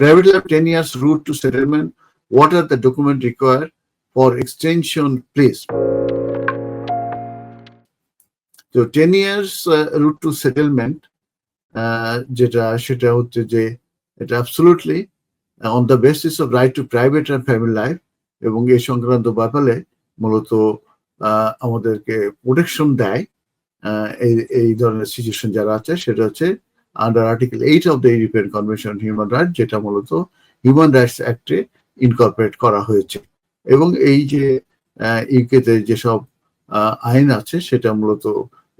Private life 10 years route to settlement. What are the document required for extension, please? তো ten years route to settlement uh, যেটা সেটা হচ্ছে যে এটা absolutely on the basis of right to private and family life এবং এই সংক্রান্ত ব্যাপারে মূলত আহ, আমাদেরকে প্রোটেকশন দেয় আহ, এই এই ধরনের সিচুয়েশন যারা আছে সেটা হচ্ছে under article eight of the European convention human right যেটা মূলত হিউম্যান রাইটস অ্যাক্টে ইনকর্পোরেট করা হয়েছে। এবং এই যে ইউকেতে যেসব আইন আছে, সেটা মূলত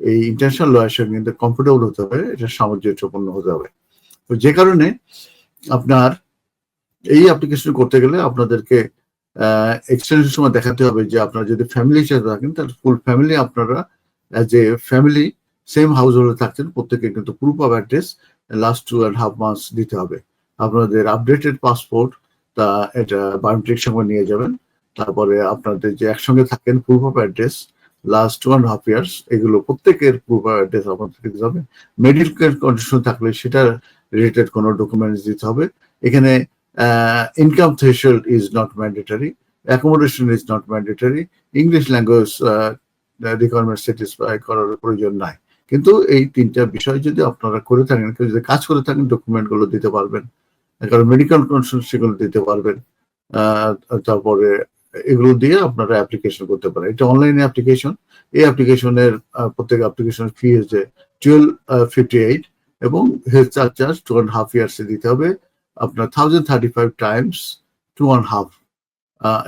এই ইন্টারন্যাশনাল লয়ের সঙ্গে কিন্তু কমফোর্টেবল হতে হবে, এটা সামঞ্জস্যপূর্ণ হতে হবে। তো যে কারণে আপনার এই অ্যাপ্লিকেশন করতে গেলে আপনাদেরকে এক্সটেনশন সময় দেখাতে হবে যে আপনারা যদি ফ্যামিলি হিসেবে থাকেন, তাহলে ফুল ফ্যামিলি আপনারা as a family same house হোল্ডে থাকছেন প্রত্যেকে কিন্তু proof of address last two and half months দিতে হবে। আপনাদের আপডেটেড পাসপোর্ট তা এটা বায়োমেট্রিক সঙ্গে নিয়ে যাবেন। তারপরে আপনাদের যে একসঙ্গে থাকেন proof of address last and half years এগুলো প্রত্যেকের প্রুফ অফ অ্যাড্রেস আপনাদেরকে দিতে হবে। মেডিকেল কন্ডিশন থাকলে সেটা রিলেটেড কোনো ডকুমেন্টস দিতে হবে। এখানে income threshold is not mandatory accommodation is not mandatory English language requirement satisfy করার প্রয়োজন নাই। কিন্তু এই তিনটা বিষয় যদি আপনারা করে থাকেন, কেউ যদি কাজ করে থাকেন ডকুমেন্টগুলো দিতে পারবেন। কারণ মেডিকেল কন্ডিশন সেগুলো দিতে পারবেন। তারপরে এগুলো দিয়ে আপনারা অ্যাপ্লিকেশন করতে পারেন। এটা অনলাইন অ্যাপ্লিকেশন এই অ্যাপ্লিকেশনের প্রত্যেক অ্যাপ্লিকেশন ফি হচ্ছে টুয়েলভ ফিফটি এইট এবং health charge charge two and half ইয়ার্সে দিতে হবে। আপনার thousand thirty five times two and half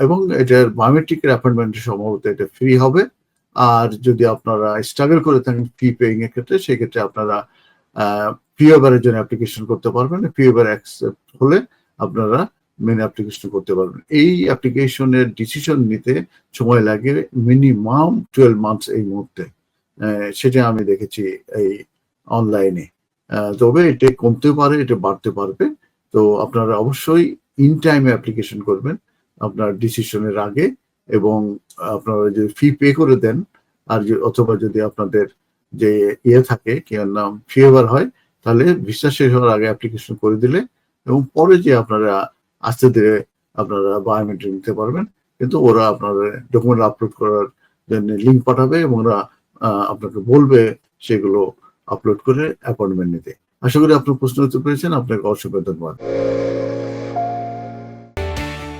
এবং এটার বায়োমেট্রিকের অ্যাপয়েন্টমেন্টের সম্ভবত এটা ফ্রি হবে। আর যদি আপনারা স্ট্রাগল করে থাকেন ফি পেইং এর ক্ষেত্রে, সেক্ষেত্রে আপনারা পিওবারের জন্য অ্যাপ্লিকেশন করতে পারবেন। পিওবার অ্যাকসেপ্ট হলে আপনারা মেন অ্যাপ্লিকেশন করতে পারবেন। এই অ্যাপ্লিকেশনের ডিসিশন নিতে সময় লাগে মিনিমাম টুয়েলভ মান্থস এই মুহূর্তে। সেটা আমি দেখেছি এই অনলাইনে তবে এটা কমতে পারে, এটা বাড়তে পারবে। তো আপনারা অবশ্যই ইন টাইমে অ্যাপ্লিকেশন করবেন। আপনার ডিসিশনের আগে এবং আপনারা যদি ফি পে করে দেন, আর অথবা যদি আপনাদের যে ইয়ে থাকে, কি নাম ফিএভার হয়, তাহলে ভিসা শেষ হওয়ার আগে অ্যাপ্লিকেশন করে দিলে এবং পরে যে আপনারা আস্তে ধীরে আপনারা বায়োমেট্রিক নিতে পারবেন, কিন্তু ওরা আপনার ডকুমেন্ট আপলোড করার জন্য লিঙ্ক পাঠাবে এবং ওরা আপনাকে বলবে সেগুলো আপলোড করে অ্যাপয়েন্টমেন্ট নিতে। আশা করি আপনার প্রশ্ন উত্তর পেয়েছেন। আপনাকে অসংখ্য ধন্যবাদ।